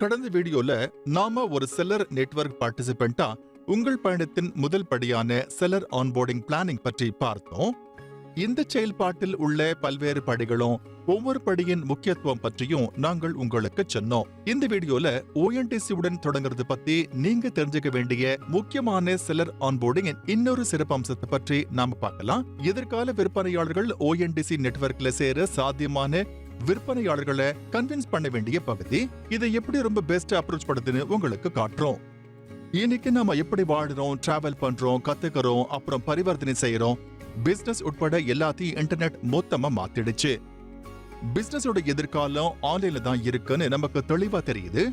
கடந்த வீடியோல நாம ஒரு செல்லர் நெட்வொர்க் பார்ட்டிசிபெண்டா உங்கள் பயணத்தின் முதல் படியான செல்லர் ஆன்போர்டிங் பிளானிங் பற்றி பார்த்தோம். இந்த செயல்பாட்டில் உள்ள பல்வேறு படிகளும் ஒவ்வொரு படியின் முக்கியத்துவம் பற்றியும் நாங்கள் உங்களுக்கு சொன்னோம். இந்த வீடியோல ஓஎன்டிசி உடன் தொடங்குறது பத்தி நீங்க தெரிஞ்சுக்க வேண்டிய முக்கியமான செல்லர் ஆன்போர்டிங் இன்னொரு சிறப்பம்சத்தை பற்றி நாம பார்க்கலாம். எதிர்கால விற்பனையாளர்கள் ஓஎன்டிசி நெட்வொர்க்ல சேர சாத்தியமான விற்பனையாளர்களை கன்வின்ஸ் பண்ண வேண்டிய பகுதி இதை எப்படி ரொம்ப பெஸ்ட் அப்ரோச் படுதுன்னு உங்களுக்கு காட்டுறோம். இன்னைக்கு நாம எப்படி வாழ்றோம் டிராவல் பண்றோம் கத்துக்கிறோம் அப்புறம் பரிவர்த்தனை செய்யறோம் பிசினஸ் உட்பட எல்லாத்தையும் இன்டர்நெட் மொத்தமா மாத்திடுச்சு. பிசினஸோட எதிர்காலம் ஆன்லைன்ல தான் இருக்குன்னு நமக்கு தெளிவா தெரியுது.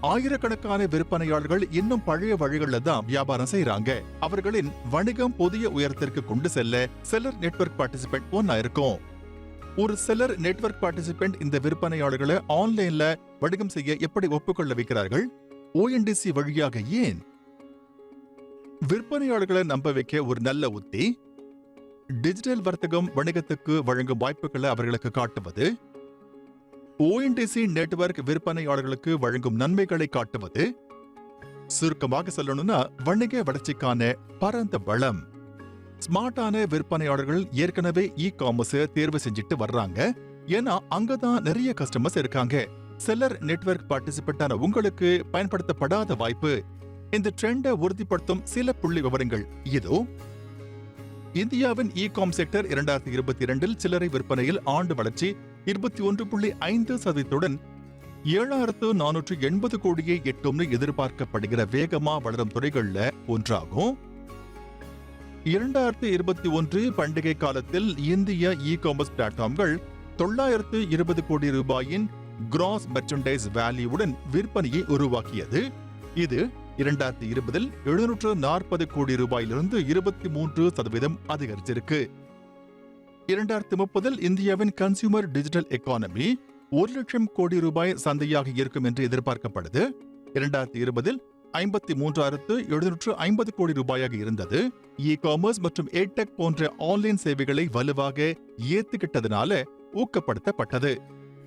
ஆயிரக்கணக்கான விற்பனையாளர்கள் இன்னும் பழைய வழிகளில் தான் வியாபாரம் செய்யறாங்க அவர்களின் வணிகம் புதிய உயரத்திற்கு கொண்டு செல்ல செல்லர் நெட்வொர்க் பார்ட்டிசிபென்ட் ஒன்னா இருக்கும். ஒரு செல்லர் நெட்வொர்க் பார்ட்டிசிபென்ட் இந்த விற்பனையாளர்களை ஆன்லைன்ல வணிகம் செய்ய எப்படி ஒப்புக்கொள்ள வைக்கிறார்கள்? ஓஎன்டிசி வழியாக ஏன்? விற்பனையாளர்களை நம்ப வைக்க ஒரு நல்ல உத்தி? டிஜிட்டல் வர்த்தகம் வணிகத்துக்கு வழங்கும் வாய்ப்புகளை அவர்களுக்கு காட்டுவது? ஓஎன்டிசி நெட்வொர்க் விற்பனையாளர்களுக்கு வழங்கும் நன்மைகளை காட்டுவது? சுருக்கமாக சொல்லணும்னா வணிக வளர்ச்சிக்கான பரந்த வளம். ஸ்மார்ட்டான விற்பனையாளர்கள் ஏற்கனவே இ காமர்ஸ் தேர்வு செஞ்சுட்டு வர்றாங்க. ஏன்னா அங்கதான் நிறைய கஸ்டமர்ஸ் இருக்காங்க. செல்லர் நெட்வொர்க் பார்ட்டிசிபெண்டான உங்களுக்கு பயன்படுத்தப்படாத வாய்ப்பு. இந்த ட்ரெண்டை உறுதிப்படுத்தும் சில புள்ளி விவரங்கள். இதோ இந்தியாவின் இ காம் செக்டர் இரண்டாயிரத்தி இருபத்தி இரண்டில் சில்லறை விற்பனையில் ஆண்டு வளர்ச்சி இருபத்தி ஒன்று புள்ளி ஐந்து சதவீதத்துடன் ஏழாயிரத்து நானூற்று எண்பது கோடியை எட்டும்னு எதிர்பார்க்கப்படுகிற வேகமா வளரும் துறைகள்ல ஒன்றாகும். இரண்டாயிரத்தி இருபத்தி ஒன்று பண்டிகை காலத்தில் இந்திய இ காமர்ஸ் பிளாட்ஃபார்ம்கள் தொள்ளாயிரத்து இருபது கோடி ரூபாயின் கிராஸ் மெர்ச்சன்டைஸ் வேல்யூவுடன் விற்பனையை உருவாக்கியது. இது இரண்டாயிரத்தி இருபதில் எழுநூற்று நாற்பது கோடி ரூபாயிலிருந்து இருபத்தி மூன்று சதவீதம் அதிகரிச்சிருக்கு. இரண்டாயிரத்தி முப்பதில் இந்தியாவின் கன்சியூமர் டிஜிட்டல் எக்கானமி ஒரு லட்சம் கோடி ரூபாய் சந்தையாக இருக்கும் என்று எதிர்பார்க்கப்படுது. இரண்டாயிரத்தி இருபதில் ஐம்பத்தி மூன்றாயிரத்து எழுநூற்று ஐம்பது கோடி ரூபாயாக இருந்தது. இ காமர்ஸ் மற்றும் ஏடெக் போன்ற ஆன்லைன் சேவைகளை வலுவாக ஏத்துக்கிட்டதுனால ஊக்கப்படுத்தப்பட்டது.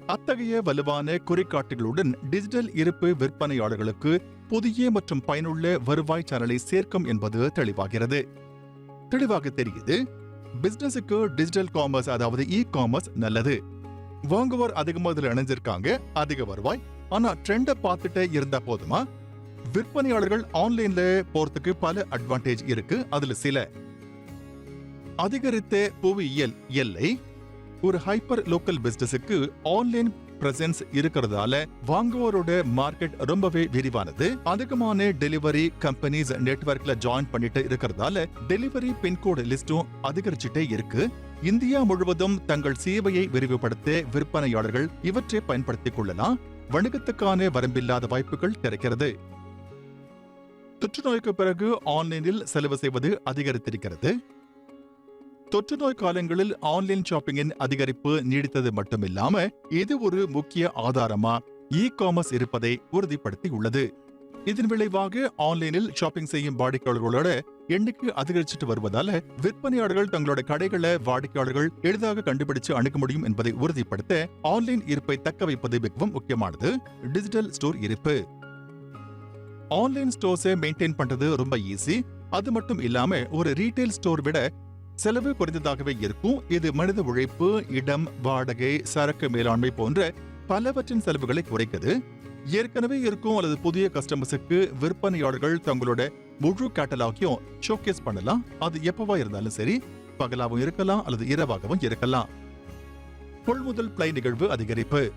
அத்தகைய வலுவான குறிகாட்டுகளுடன் டிஜிட்டல் இருப்பு விற்பனையாளர்களுக்கு புதிய மற்றும் பயனுள்ள வருவாய் சேனலை சேர்க்கும் என்பது தெளிவாகிறது. தெளிவாக தெரியுது பிசினஸுக்கு டிஜிட்டல் காமர்ஸ் அதாவது இ காமர்ஸ் நல்லது. வாங்குவோர் அதிகமா இதுல இணைஞ்சிருக்காங்க அதிக வருவாய். ஆனா ட்ரெண்ட பார்த்துட்டே இருந்தா போதுமா? விற்பனையாளர்கள் ஆன்லைன்ல போறதுக்கு பல அட்வான்டேஜ் இருக்கு. அதுல சில. அதிகரித்த புவியியல் எல்லை ஒரு ஹைப்பர் லோக்கல் பிசினஸுக்கு ஆன்லைன் பிரசன்ஸ் இருக்கிறதால வாங்குவோரோட மார்க்கெட் ரொம்பவே விரிவானது. அதிகமான டெலிவரி கம்பெனிஸ் நெட்வொர்க்ல ஜாயின் பண்ணிட்டு இருக்கிறதால டெலிவரி பின்கோடு லிஸ்டும் அதிகரிச்சுட்டே இருக்கு. இந்தியா முழுவதும் தங்கள் சேவையை விரிவுபடுத்த விற்பனையாளர்கள் இவற்றை பயன்படுத்திக் கொள்ளலாம். வணிகத்துக்கான வரம்பில்லாத வாய்ப்புகள் கிடைக்கிறது. தொற்றுநோய்க்கு பிறகு ஆன்லைனில் செலவு செய்வது அதிகரித்திருக்கிறது. தொற்றுநோய் காலங்களில் ஆன்லைன் ஷாப்பிங்கின் அதிகரிப்பு நீடித்தது மட்டுமில்லாம இது ஒரு முக்கிய ஆதாரமா இ காமர்ஸ் இருப்பதை உறுதிப்படுத்தியுள்ளது. இதன் விளைவாக ஆன்லைனில் ஷாப்பிங் செய்யும் வாடிக்கையாளர்களோட எண்ணிக்கை அதிகரிச்சுட்டு வருவதால விற்பனையாளர்கள் தங்களோட கடைகளை வாடிக்கையாளர்கள் எளிதாக கண்டுபிடிச்சு அணுக முடியும் என்பதை உறுதிப்படுத்த ஆன்லைன் இருப்பை தக்க வைப்பது மிகவும் முக்கியமானது. டிஜிட்டல் ஸ்டோர் இருப்பு. ஆன்லைன் ஸ்டோர்ஸை மெயின்டைன் பண்றது ரொம்ப ஈஸி அது மட்டும் இல்லாம ஒரு ரீட்டைல் ஸ்டோர் விட செலவு குறைந்ததாகவே இருக்கும். இது மனித உழைப்பு இடம் வாடகை சரக்கு மேலாண்மை போன்ற பலவற்றின் செலவுகளை குறைக்குது. ஏற்கனவே இருக்கும் அல்லது புதிய கஸ்டமர்ஸுக்கு விற்பனையாளர்கள் தங்களோட முழு கேட்டலாகையும் ஷோகேஸ் பண்ணலாம். அது எப்பவா இருந்தாலும் சரி பகலாவும் இருக்கலாம் அல்லது இரவாகவும் இருக்கலாம். கொள்முதல் பிளை நிகழ்வு அதிகரிப்பு.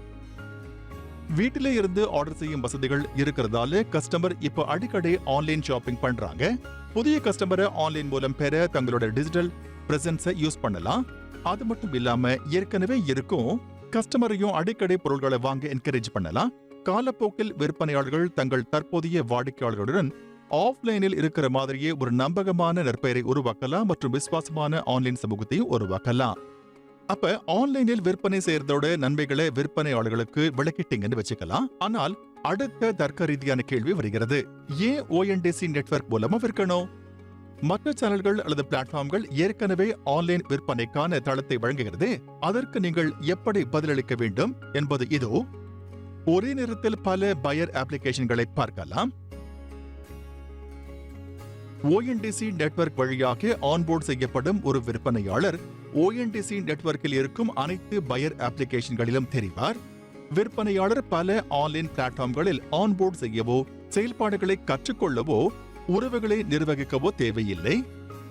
வீட்டிலே இருந்து ஆர்டர் செய்யும் வசதிகள் இருக்கிறதால கஸ்டமர் இப்போ அடிக்கடி ஆன்லைன் ஷாப்பிங் பண்றாங்க. புதிய கஸ்டமரை ஆன்லைன் மூலம் பெற தங்களோட டிஜிட்டல் பிரசன்ஸை யூஸ் பண்ணலாம். அது மட்டும் இல்லாம ஏற்கனவே இருக்கும். கஸ்டமரையும் அடிக்கடி பொருட்களை வாங்க என்கரேஜ் பண்ணலாம். காலப்போக்கில் விற்பனையாளர்கள் தங்கள் தற்போதைய வாடிக்கையாளர்களுடன் ஆஃப்லைனில் இருக்கிற மாதிரியே ஒரு நம்பகமான நற்பெயரை உருவாக்கலாம் மற்றும் விசுவாசமான ஆன்லைன் சமூகத்தையும் உருவாக்கலாம். அப்ப ஆன்லைனில் விற்பனை செய்யறதோட நன்மைகளை விற்பனையாளர்களுக்கு விளக்கிட்டீங்கன்னு வச்சுக்கலாம். ஆனால் அடுத்த தர்க்க ரீதியான கேள்வி வருகிறது. ஏன் ஓஎன்டிசி நெட்வொர்க் மூலமா விற்கணும்? மற்ற சேனல்கள் அல்லது பிளாட்ஃபார்ம்கள் ஏற்கனவே ஆன்லைன் விற்பனைக்கான தளத்தை வழங்குகிறது. அதற்கு நீங்கள் எப்படி பதிலளிக்க வேண்டும் என்பது இதோ. ஒரே நேரத்தில் பல பயர் அப்ளிகேஷன்களை பார்க்கலாம். ஓஎன்டிசி நெட்வொர்க் வழியாக ஆன்போர்ட் செய்யப்படும் ஒரு விற்பனையாளர் ஓஎன்டிசி நெட்வொர்க்கில் இருக்கும் அனைத்து பயர் அப்ளிகேஷன்களிலும் தெரிவார். விற்பனையாளர் பல ஆன்லைன் பிளாட்ஃபார்ம்களில் ஆன்போர்ட் செய்யவோ செயல்பாடுகளை கற்றுக்கொள்ளவோ உறவுகளை நிர்வகிக்கவோ தேவையில்லை.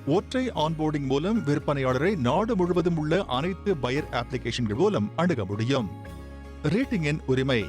ஒற்றை ஆன்போர்டிங் மூலம் விற்பனையாளரை நாடு முழுவதும் உள்ள அனைத்து பயர் அப்ளிகேஷன்கள் மூலம் அணுக முடியும். ரேட்டிங்கின் உரிமை.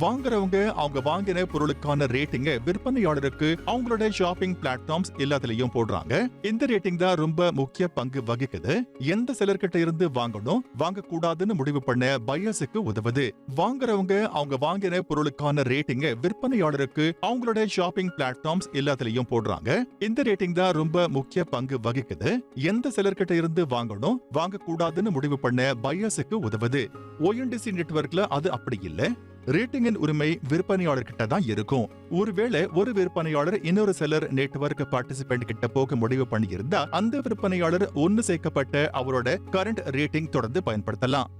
வாங்குறவங்க அவங்க வாங்கின பொருளுக்கான ரேட்டிங்க விற்பனையாளருக்கு அவங்களோட ஷாப்பிங் பிளாட்ஃபார்ம்ஸ் எல்லாத்துலயும் போடுறாங்க. இந்த ரேட்டிங் தான் ரொம்ப முக்கிய பங்கு வகிக்குது. எந்த சிலர்கிட்ட இருந்து வாங்கணும் வாங்க கூடாதுன்னு முடிவு பண்ண பையர்ஸுக்கு உதவுது. வாங்குறவங்க அவங்க வாங்கின பொருளுக்கான ரேட்டிங்க விற்பனையாளருக்கு அவங்களோட ஷாப்பிங் பிளாட்ஃபார்ம்ஸ் எல்லாத்துலயும் போடுறாங்க. இந்த ரேட்டிங் தான் ரொம்ப முக்கிய பங்கு வகிக்குது. எந்த சிலர்கிட்ட இருந்து வாங்கணும் வாங்க கூடாதுன்னு முடிவு பண்ண பையர்ஸுக்கு உதவுது. ஓஎன்டிசி நெட்வொர்க்ல அது அப்படி இல்ல. ரேட்டிங்கின் உரிமை விற்பனையாளர்கிட்ட தான் இருக்கும். ஒருவேளை ஒரு விற்பனையாளர் இன்னொரு செல்லர் நெட்வொர்க் பார்ட்டிசிபென்ட் கிட்ட போக முடிவு பண்ணியிருந்தா அந்த விற்பனையாளர் ஒன்னு சேர்க்கப்பட்ட அவரோட கரண்ட் ரேட்டிங் தொடர்ந்து பயன்படுத்தலாம்.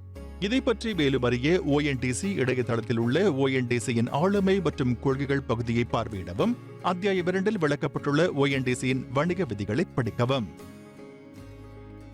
இதை பற்றி மேலும் அறிய ஓஎன்டிசி இணையதளத்தில் உள்ள ஓஎன்டிசியின் ஆளுமை மற்றும் கொள்கைகள் பகுதியை பார்வையிடவும் அத்தியாய இரண்டில் விளக்கப்பட்டுள்ள ஓஎன்டிசியின் வணிக விதிகளை படிக்கவும்.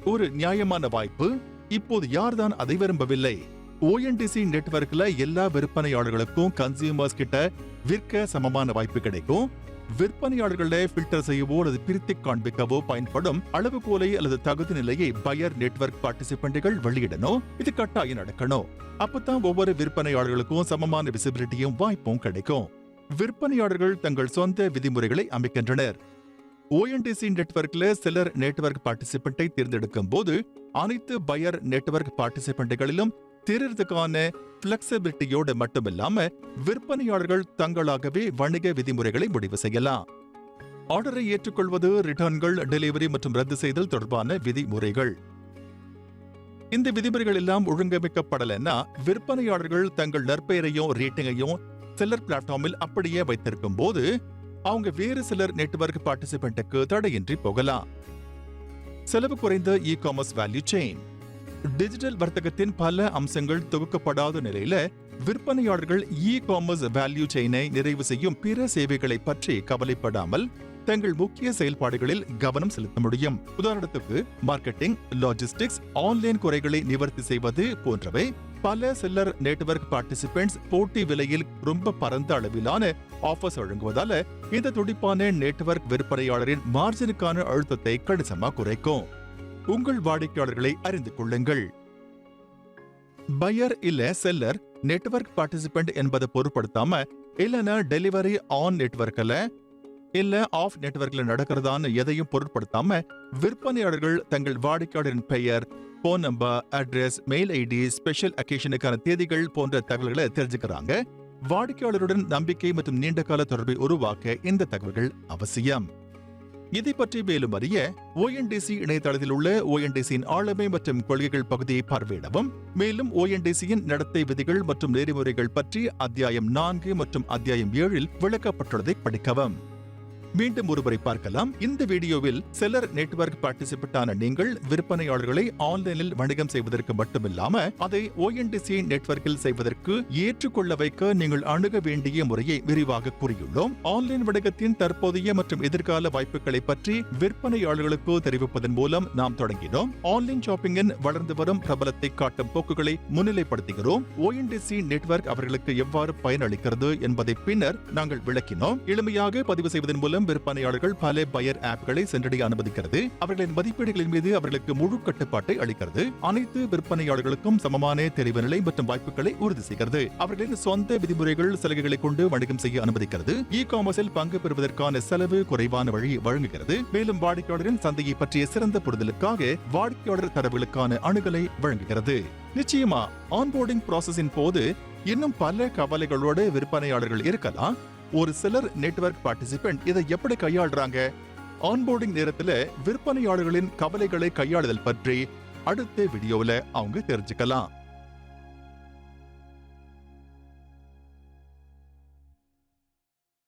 ஒரு நியாயமான வாய்ப்பு இப்போது யார்தான் அதை விரும்பவில்லை? ஓஎன்டிசி நெட்வொர்க்ல எல்லா விற்பனையாளர்களுக்கும் கன்சியூமர்ஸ் கிட்ட விற்க சமமான வாய்ப்பு கிடைக்கும். விற்பனையாளர்களை ஃபில்டர் செய்யவோ அல்லது பிரித்து காண்பிக்கவோ பயன்படும் அளவுகோலை அல்லது தகுதி நிலையை பயர் நெட்வொர்க் பார்ட்டிசிபென்ட்கள் வெளியிடணும். இது கட்டாயம் நடக்கணும். அப்பதான் ஒவ்வொரு விற்பனையாளர்களுக்கும் சமமான விசிபிலிட்டியும் வாய்ப்பும் கிடைக்கும். விற்பனையாளர்கள் தங்கள் சொந்த விதிமுறைகளை அமைக்கின்றனர். ஓஎன்டிசி நெட்வொர்க்ல சிலர் நெட்வொர்க் பார்ட்டிசிபென்ட்டை தேர்ந்தெடுக்கும் போது அனைத்து பயர் நெட்வொர்க் பார்ட்டிசிபென்ட்களிலும் திறறதுக்கான பிளெக்சிபிலிட்டியோடு மட்டுமில்லாம விற்பனையாளர்கள் தங்களாகவே வணிக விதிமுறைகளை முடிவு செய்யலாம். ஆர்டரை ஏற்றுக்கொள்வது ரிட்டர்ன்கள் டெலிவரி மற்றும் ரத்து செய்தல் தொடர்பான விதிமுறைகள். இந்த விதிமுறைகள் எல்லாம் ஒழுங்கமைக்கப்படலைன்னா விற்பனையாளர்கள் தங்கள் நற்பெயரையும் ரேட்டிங்கையும் செல்லர் பிளாட்ஃபார்மில் அப்படியே வைத்திருக்கும் போது அவங்க வேறு சிலர் நெட்வொர்க் பார்ட்டிசிபென்ட்டுக்கு தடையின்றி போகலாம். செலவு குறைந்த e commerce value chain digital வர்த்தகத்தின் பல அம்சங்கள் தொகுக்கப்படாத நிலையில விற்பனையாளர்கள் இ காமர்ஸ் வேல்யூ செயினை நிறைவு செய்யும் பிற சேவைகளை பற்றி கவலைப்படாமல் தங்கள் முக்கிய செயல்பாடுகளில் கவனம் செலுத்த முடியும். உதாரணத்துக்கு மார்க்கெட்டிங் லாஜிஸ்டிக்ஸ் ஆன்லைன் குறைகளை நிவர்த்தி செய்வது போன்றவை பல செல்லர் நெட்வொர்க் பார்ட்டிசிபென்ட்ஸ் போட்டி விலையில் ரொம்ப பரந்த அளவிலான ஆஃபர்ஸ் வழங்குவதால இந்த துடிப்பான நெட்வொர்க் விற்பனையாளரின் மார்ஜினுக்கான அழுத்தத்தை கணிசமா குறைக்கும். உங்கள் வாடிக்கையாளர்களை அறிந்து கொள்ளுங்கள். பையர் இல்ல செல்லர் நெட்வொர்க் பார்ட்டிசிபென்ட் என்பதை பொருட்படுத்தாம இல்லனா டெலிவரி ஆன் நெட்வொர்க்ல இல்ல ஆஃப் நெட்வொர்க்ல நடக்கிறதான்னு எதையும் பொருட்படுத்தாம விற்பனையாளர்கள் தங்கள் வாடிக்கையாளரின் பெயர் phone number address mail ID special அக்கேஷனுக்கான தேதிகள் போன்ற தகவல்களை தெரிஞ்சுக்கிறாங்க. வாடிக்கையாளருடன் நம்பிக்கை மற்றும் நீண்டகால தொடர்பை உருவாக்க இந்த தகவல்கள் அவசியம். இதை பற்றி மேலும் அறிய ஓஎன்டிசி இணையதளத்தில் உள்ள ஓஎன்டிசியின் ஆளுமை மற்றும் கொள்கைகள் பகுதியை பார்வையிடவும் மேலும் ஓஎன்டிசியின் நடத்தை விதிகள் மற்றும் நெறிமுறைகள் பற்றி அத்தியாயம் நான்கு மற்றும் அத்தியாயம் ஏழில் விளக்கப்பட்டுள்ளதை படிக்கவும். மீண்டும் ஒருமுறை பார்க்கலாம். இந்த வீடியோவில் செல்லர் நெட்வொர்க் பார்ட்டிசிபென்டான நீங்கள் விற்பனையாளர்களை ஆன்லைனில் வணிகம் செய்வதற்கு மட்டுமில்லாம அதை ஓஎன்டிசி நெட்வொர்க்கில் செய்வதற்கு ஏற்றுக்கொள்ள வைக்க நீங்கள் அணுக வேண்டிய முறையை விரிவாக கூறியுள்ளோம். ஆன்லைன் வணிகத்தின் தற்போதைய மற்றும் எதிர்கால வாய்ப்புகளை பற்றி விற்பனையாளர்களுக்கு தெரிவிப்பதன் மூலம் நாம் தொடங்கினோம். ஆன்லைன் ஷாப்பிங்கின் வளர்ந்து வரும் பிரபலத்தை காட்டும் போக்குகளை முன்னிலைப்படுத்துகிறோம். ஓஎன்டிசி நெட்வொர்க் அவர்களுக்கு எவ்வாறு பயனளிக்கிறது என்பதை பின்னர் நாங்கள் விளக்கினோம். எளிமையாக பதிவு செய்வதன் மூலம் விற்பனையாளர்கள் பல பயர் ஆப்களை சென்றடைய அனுமதிக்கிறது. அவர்களின் மதிப்பீடுகளின் மீது அவர்களுக்கு முழு கட்டுப்பாட்டை அளிக்கிறது. அனைத்து விற்பனையாளர்களுக்கும் சமமான தெளிவு நிலை மற்றும் வாய்ப்புகளை உறுதி செய்கிறது. அவர்களின் சொந்த விதிமுறைகள் சலுகைகளை கொண்டு வணிகம் செய்ய அனுமதிக்கிறது. இ காமர்ஸில் பங்கு பெறுவதற்கான செலவு குறைவான வழி வழங்குகிறது. மேலும் வாடிக்கையாளரின் சந்தையை பற்றிய சிறந்த புரிதலுக்காக வாடிக்கையாளர் தரவுகளுக்கான அணுகலை வழங்குகிறது. நிச்சயமா ஆன்போர்டிங் ப்ராசஸின் போது இன்னும் பல கவலைகளோடு விற்பனையாளர்கள் இருக்கலாம். ஒரு சிலர் நெட்வொர்க் பார்ட்டிசிபென்ட் இதை எப்படி கையாளுறாங்க? ஆன்போர்டிங் நேரத்துல விற்பனையாளர்களின் கவலைகளை கையாளுதல் பற்றி அடுத்த வீடியோல அவங்க தெரிஞ்சுக்கலாம்.